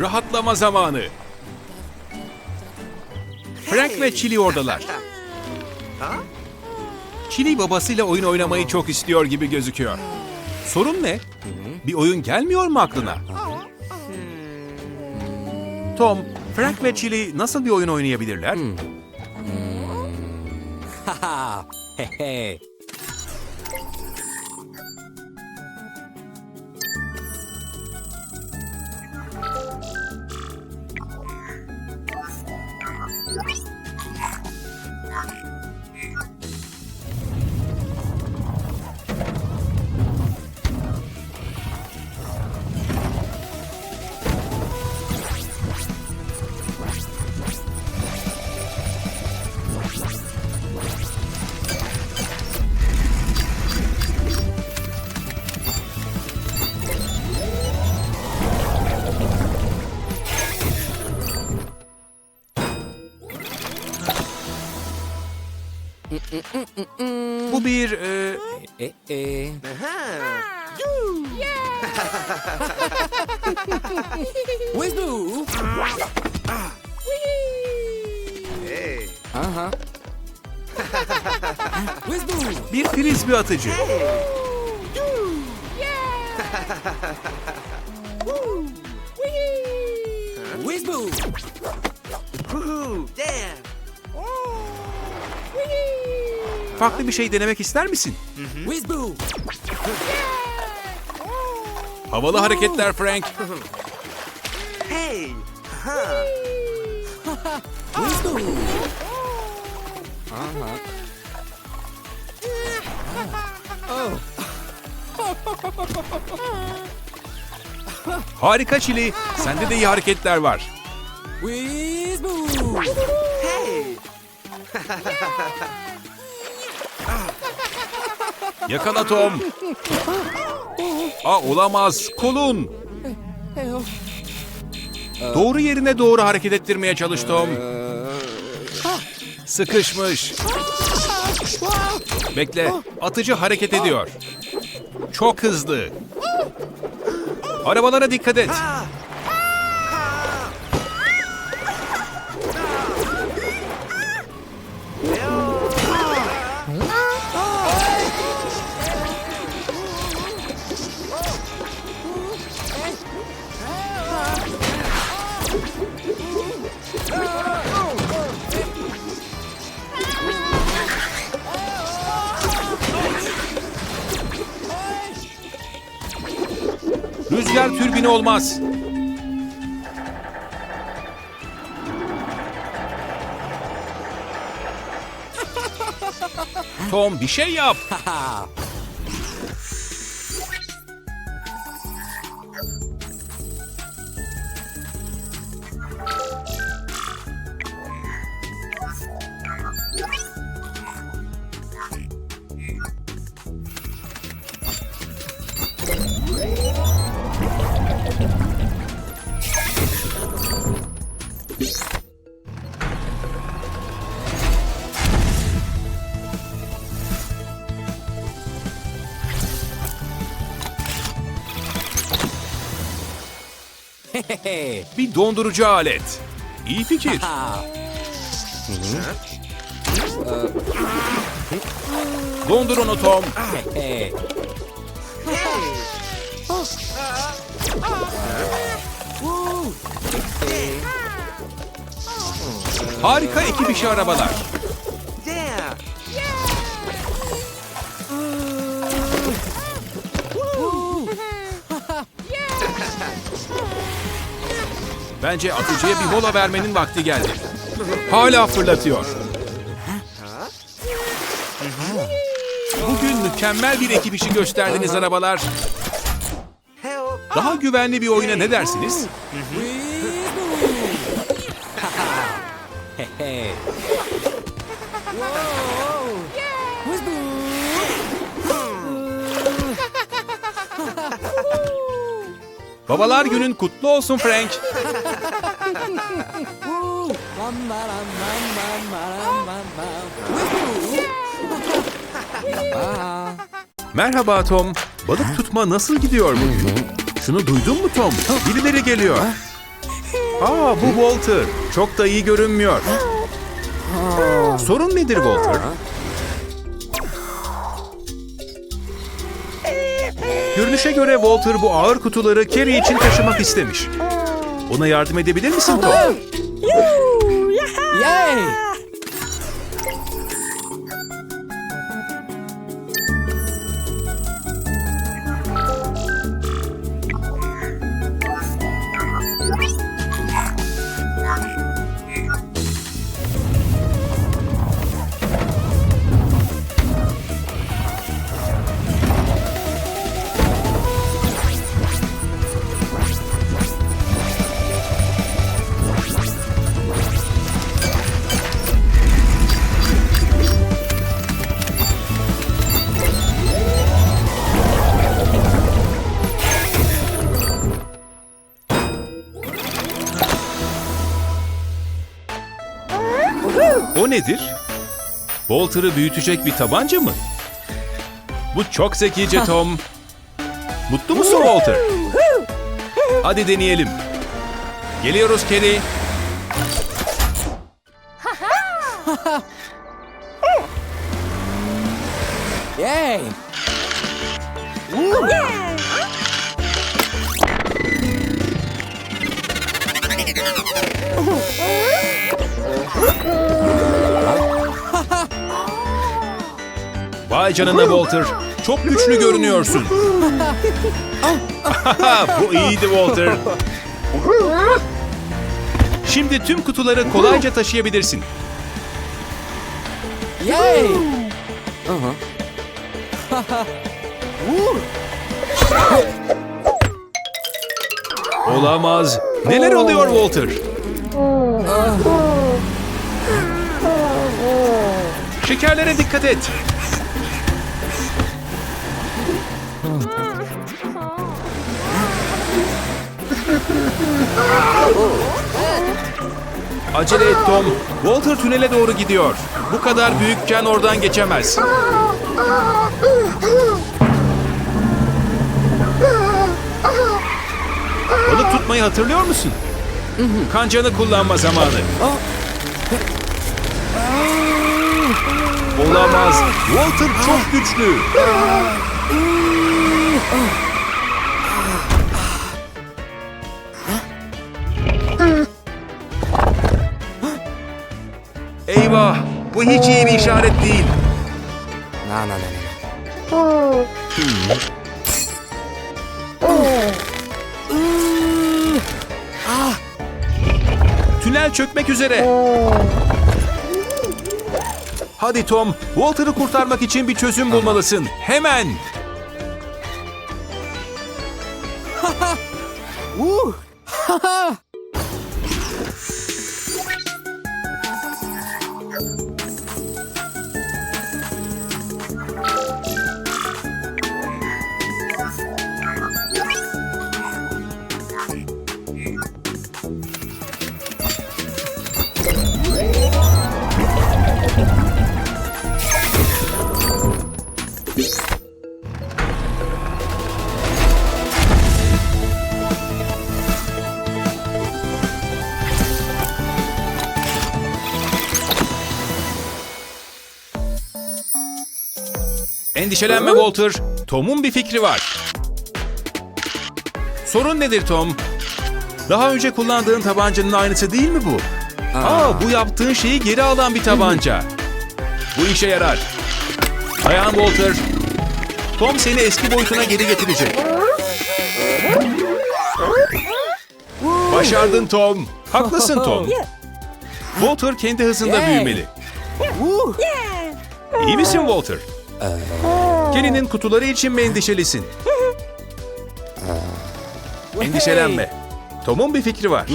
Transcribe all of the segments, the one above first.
Rahatlama zamanı. Frank ve Chili oradalar. Chili babasıyla oyun oynamayı çok istiyor gibi gözüküyor. Sorun ne? Bir oyun gelmiyor mu aklına? Tom, Frank ve Chili nasıl bir oyun oynayabilirler? Bu bir... e, E, e. Where's Boo? Aha. Where's Boo? bir frisbee atıcı. Where's Boo? Woohoo! Damn! Farklı bir şey denemek ister misin? Havalı hareketler Frank. Hey! Boo? Aha. Harika Chili. Sende de iyi hareketler var. Hey! Yakala Tom. Aa olamaz. Kolun. Doğru yerine doğru hareket ettirmeye çalış Tom. Sıkışmış. Bekle. Atıcı hareket ediyor. Çok hızlı. Arabalara dikkat et. Türbini olmaz. Tom bir şey yap. Bir dondurucu alet. İyi fikir. Dondur onu Tom. Harika ekip işi arabalar. Bence atıcıya bir mola vermenin vakti geldi. Hala fırlatıyor. Bugün mükemmel bir ekip işi gösterdiniz arabalar. Daha güvenli bir oyuna ne dersiniz? Babalar günün kutlu olsun Frank. Merhaba Tom. Balık tutma nasıl gidiyor bugün? Şunu duydun mu Tom? Birileri geliyor. Aa bu Walter. Çok da iyi görünmüyor. Sorun nedir Walter? Görünüşe göre Walter bu ağır kutuları Carrie için taşımak istemiş. Ona yardım edebilir misin Tom? Yay! O nedir? Walter'ı büyütecek bir tabanca mı? Bu çok zekice Tom. Mutlu musun Walter? Hadi deneyelim. Geliyoruz Carrie. Yay! Vay canına Walter. Çok güçlü görünüyorsun. Bu iyiydi Walter. Şimdi tüm kutuları kolayca taşıyabilirsin. Yay! Olamaz. Neler oluyor Walter? Şekerlere dikkat et. Acele et Tom. Walter tünele doğru gidiyor. Bu kadar büyükken oradan geçemez. Balık tutmayı hatırlıyor musun? Kancanı kullanma zamanı. Olamaz. Walter çok güçlü. Eyvah! Bu hiç iyi bir işaret değil. No, no, no, no. Tünel çökmek üzere. Hadi Tom, Walter'ı kurtarmak için bir çözüm bulmalısın. Hemen. Woo! Endişelenme Walter. Tom'un bir fikri var. Sorun nedir Tom? Daha önce kullandığın tabancanın aynısı değil mi bu? Aa, bu yaptığın şeyi geri alan bir tabanca. Bu işe yarar. Dayan Walter. Tom seni eski boyutuna geri getirecek. Başardın Tom. Haklısın Tom. Walter kendi hızında büyümeli. İyi misin Walter? Kelly'nin kutuları için mi endişelisin? Endişelenme. Tom'un bir fikri var.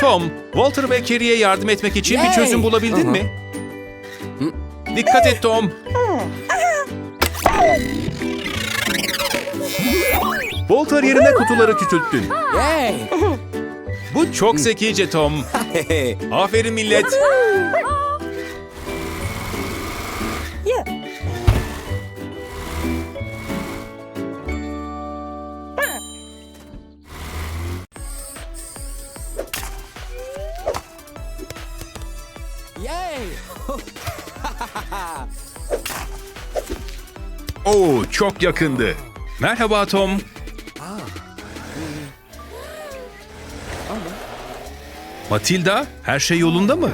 Tom, Walter ve Carrie'ye yardım etmek için bir çözüm bulabildin mi? Dikkat et Tom. Walter yerine kutuları küçülttün. Bu çok zekice Tom. Aferin millet. Oo, çok yakındı. Merhaba Tom. Matilda, her şey yolunda mı?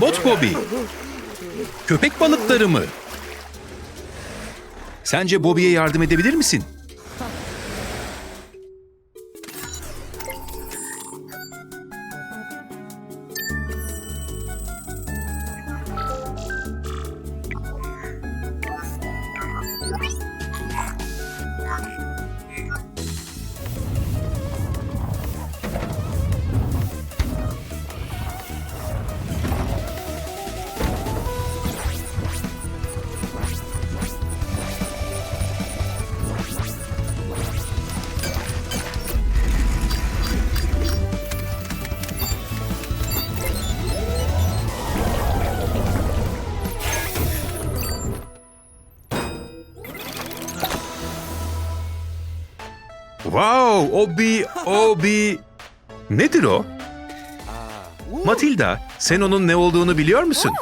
Bot Bobby. Köpek balıkları mı? Sence Bobby'ye yardım edebilir misin? Wow, o bir, o bir... Nedir o? Matilda, sen onun ne olduğunu biliyor musun?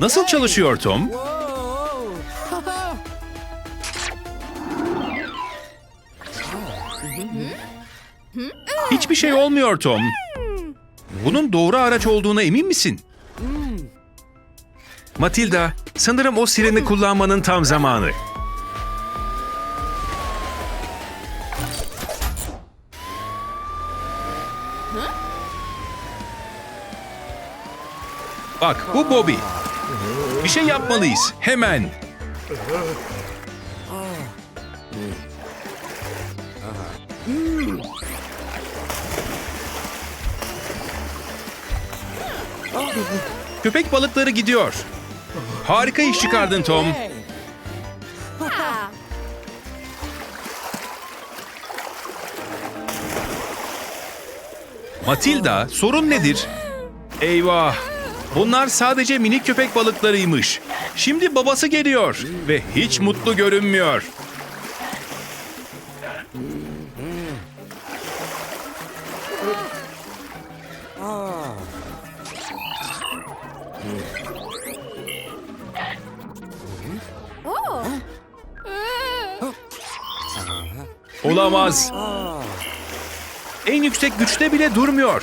Nasıl çalışıyor Tom? Hiçbir şey olmuyor Tom. Bunun doğru araç olduğuna emin misin? Matilda, sanırım o sireni kullanmanın tam zamanı. Bak, bu Bobby. Bir şey yapmalıyız, hemen. Köpek balıkları gidiyor. Harika iş çıkardın Tom. Matilda, sorun nedir? Eyvah! Bunlar sadece minik köpek balıklarıymış. Şimdi babası geliyor ve hiç mutlu görünmüyor. Olamaz. En yüksek güçte bile durmuyor.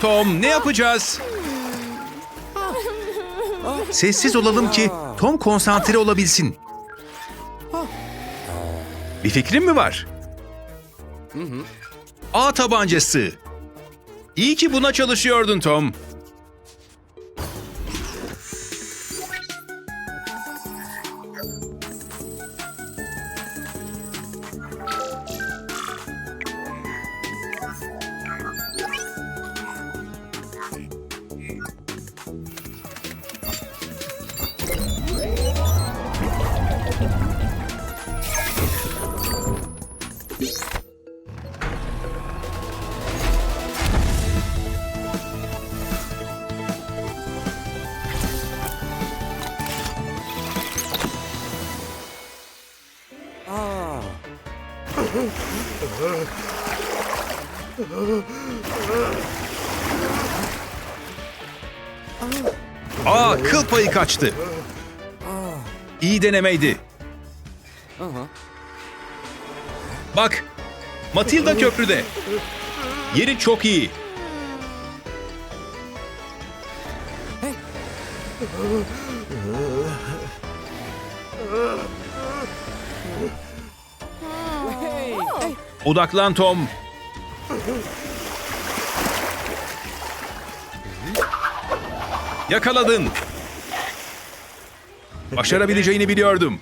Tom ne yapacağız? Sessiz olalım ki Tom konsantre olabilsin. Bir fikrin mi var? A tabancası. İyi ki buna çalışıyordun Tom. Kıl payı kaçtı. İyi denemeydi. Bak Matilda köprüde. Yeri çok iyi. Odaklan Tom. Yakaladın. Başarabileceğini biliyordum.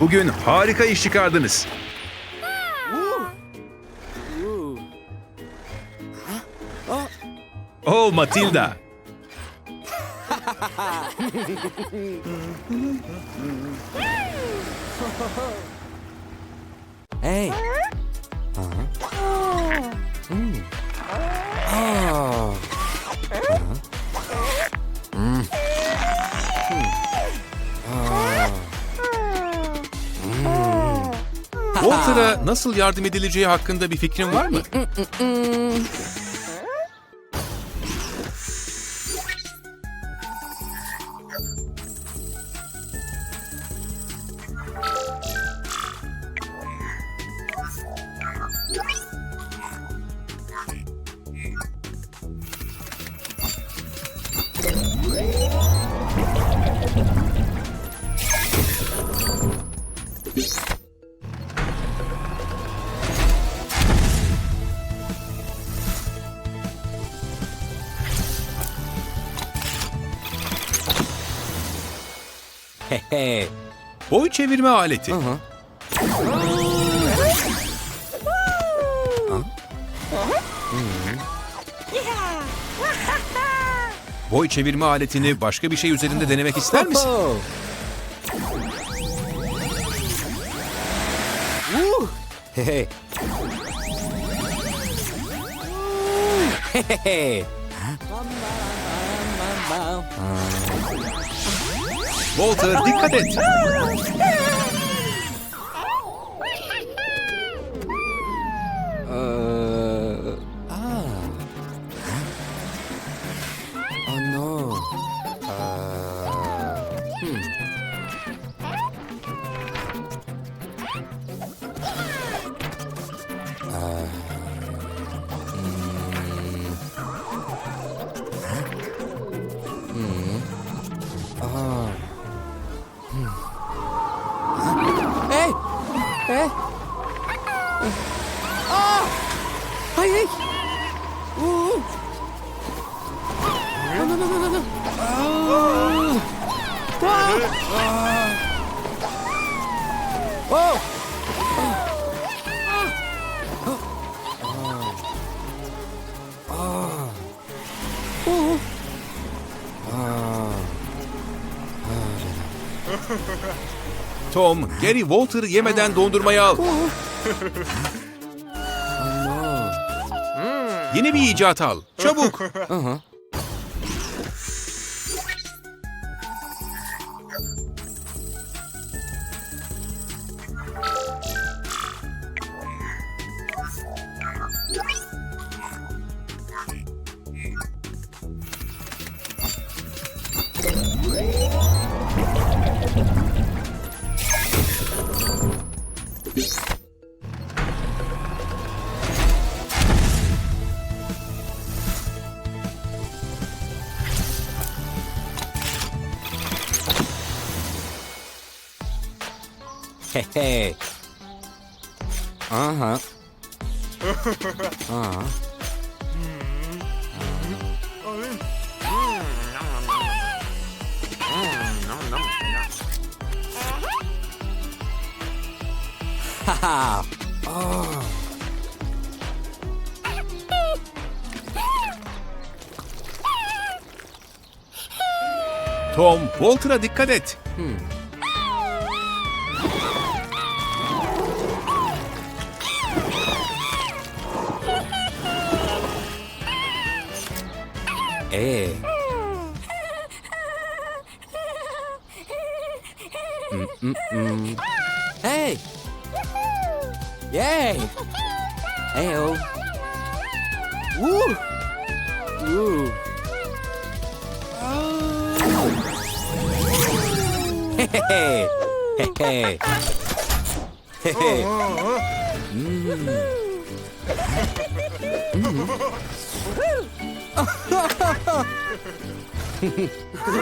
Bugün harika iş çıkardınız. Oh Matilda. Hey. Nasıl yardım edileceği hakkında bir fikrin var mı? Hey. Boy çevirme aleti. Hı hı. Boy çevirme aletini başka bir şey üzerinde denemek ister misin? Woo. Hey, hey. Walter dikkat et. Oh. Tom, Gary Walter'ı yemeden dondurmayı al. Yeni bir icat al. Çabuk. Aha. Aha. Aha. Haha. Oh. Tom, Walter'a dikkat et. Ee. Mm, mm, mm. Hey. Yay. Heyo. Woo. Woo. Hey hey. Hey hey. Hey hey.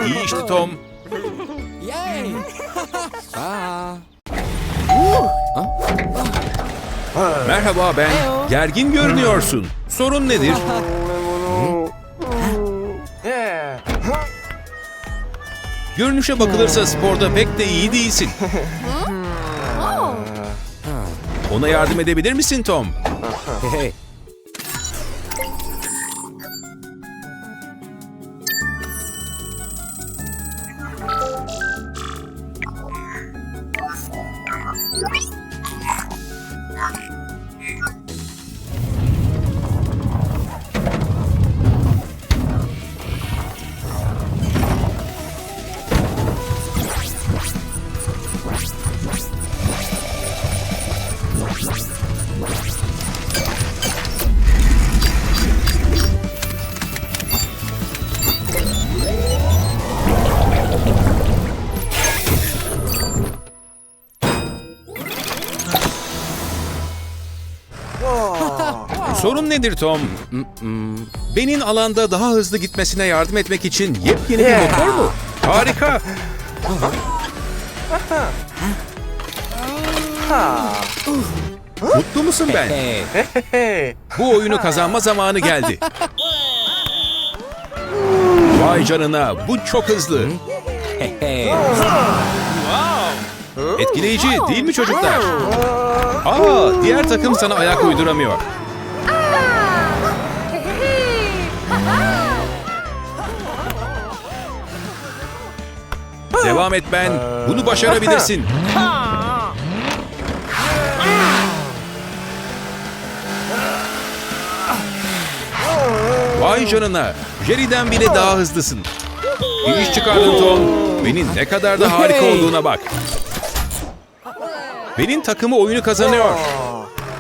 İyi işte Tom. Yay. Aa. Merhaba ben. Gergin görünüyorsun. Sorun nedir? Görünüşe bakılırsa sporda pek de iyi değilsin. Ona yardım edebilir misin Tom? Hey Sorun nedir Tom? Benim alanda daha hızlı gitmesine yardım etmek için yepyeni bir motor mu? Harika. Mutlu musun ben? Bu oyunu kazanma zamanı geldi. Vay canına bu çok hızlı. Etkileyici değil mi çocuklar? Aa diğer takım sana ayak uyduramıyor. Devam et ben. Bunu başarabilirsin. Vay canına. Jerry'den bile daha hızlısın. İyi iş çıkardın Tom. Benim ne kadar da harika olduğuna bak. Benim takımı oyunu kazanıyor.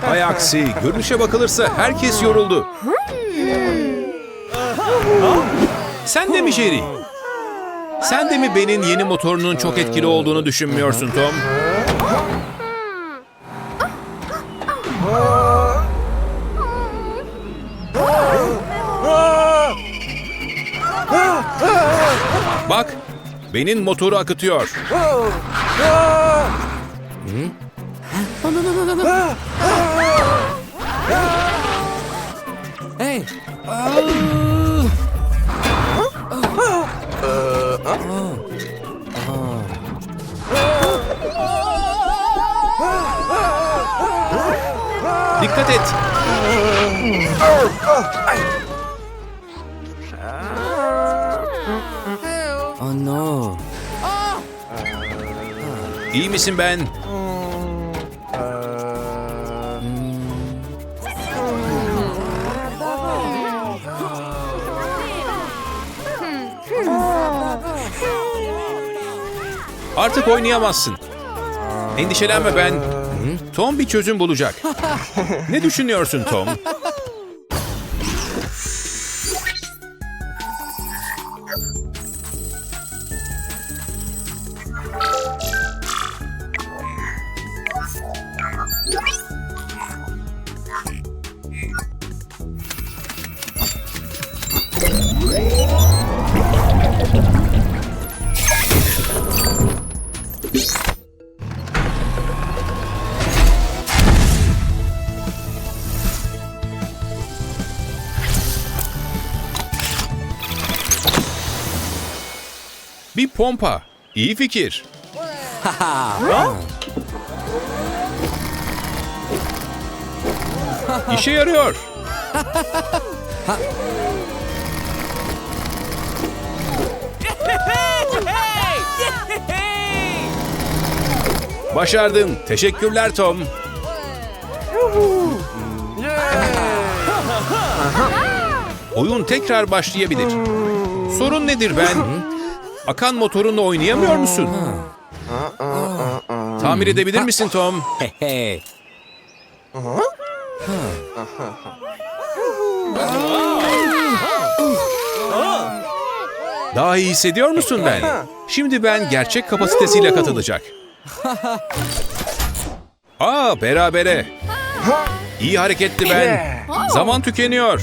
Hay aksi, görünüşe bakılırsa herkes yoruldu. Sen de mi Jerry? Sen de mi benim yeni motorunun çok etkili olduğunu düşünmüyorsun Tom? Bak, benim motoru akıtıyor. Hey. Dikkat et. Oh no. İyi misin ben? Artık oynayamazsın. Endişelenme ben. Tom bir çözüm bulacak. Ne düşünüyorsun Tom? Pompa. İyi fikir. İşe yarıyor. Başardın. Teşekkürler Tom. Oyun tekrar başlayabilir. Sorun nedir ben? Akan motorunla oynayamıyor musun? Tamir edebilir misin Tom? Daha iyi hissediyor musun ben? Şimdi ben gerçek kapasitesiyle katılacak. Aa berabere. İyi hareketti ben. Zaman tükeniyor.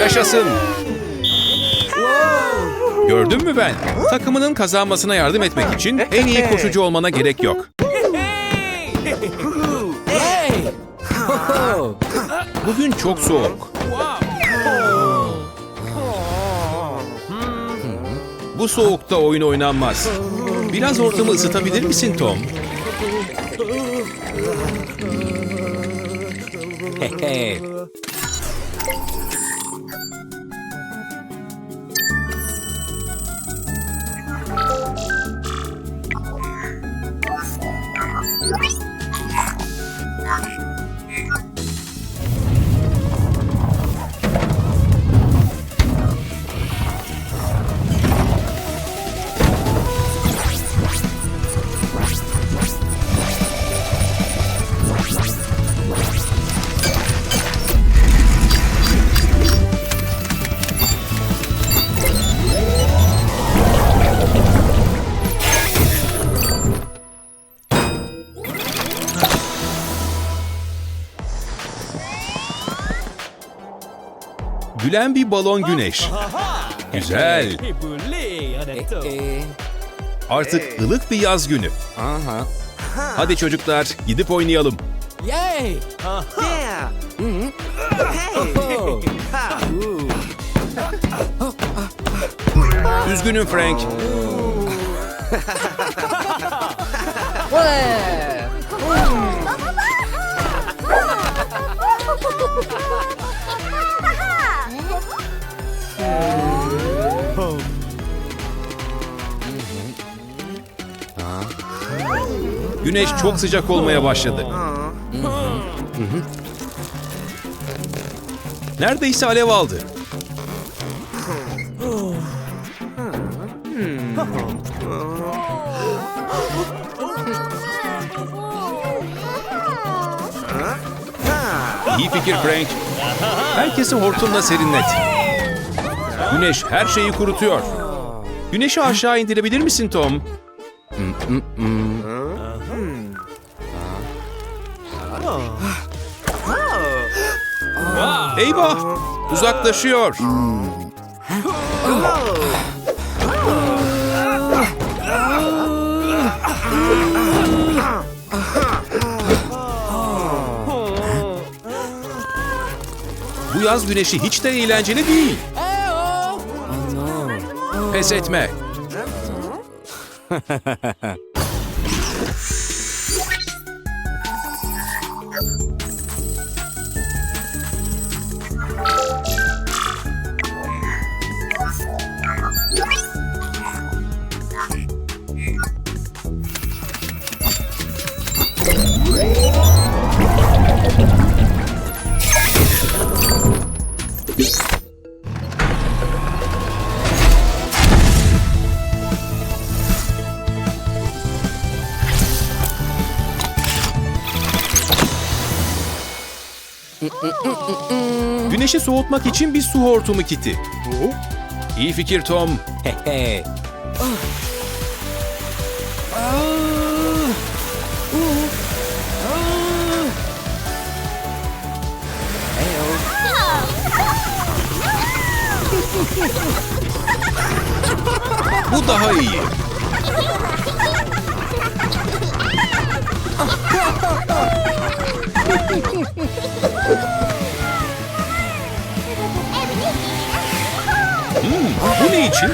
Yaşasın. Gördün mü ben? Takımının kazanmasına yardım etmek için en iyi koşucu olmana gerek yok. Bugün çok soğuk. Bu soğukta oyun oynanmaz. Biraz ortamı ısıtabilir misin Tom? Hey. Gülen bir balon güneş. Güzel. Eh. Artık ılık bir yaz günü. Aha. Hadi çocuklar gidip oynayalım. Oh. Üzgünüm Frank. Güneş çok sıcak olmaya başladı. Neredeyse alev aldı. İyi fikir Frank. Herkesi hortumla serinlet. Güneş her şeyi kurutuyor. Güneşi aşağı indirebilir misin Tom? Eyvah! Uzaklaşıyor. Bu yaz güneşi hiç de eğlenceli değil. Pes etme. soğutmak için bir su hortumu kiti. İyi fikir Tom. Bu daha iyi. Hmm, bu ne için?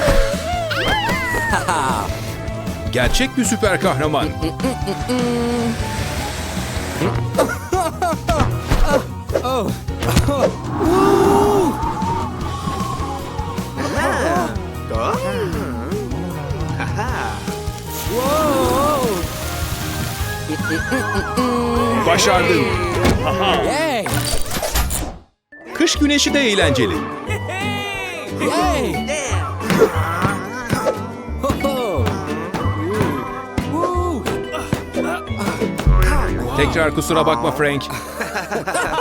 Gerçek bir süper kahraman. Başardın. Kış güneşi de eğlenceli. Tekrar kusura bakma Frank.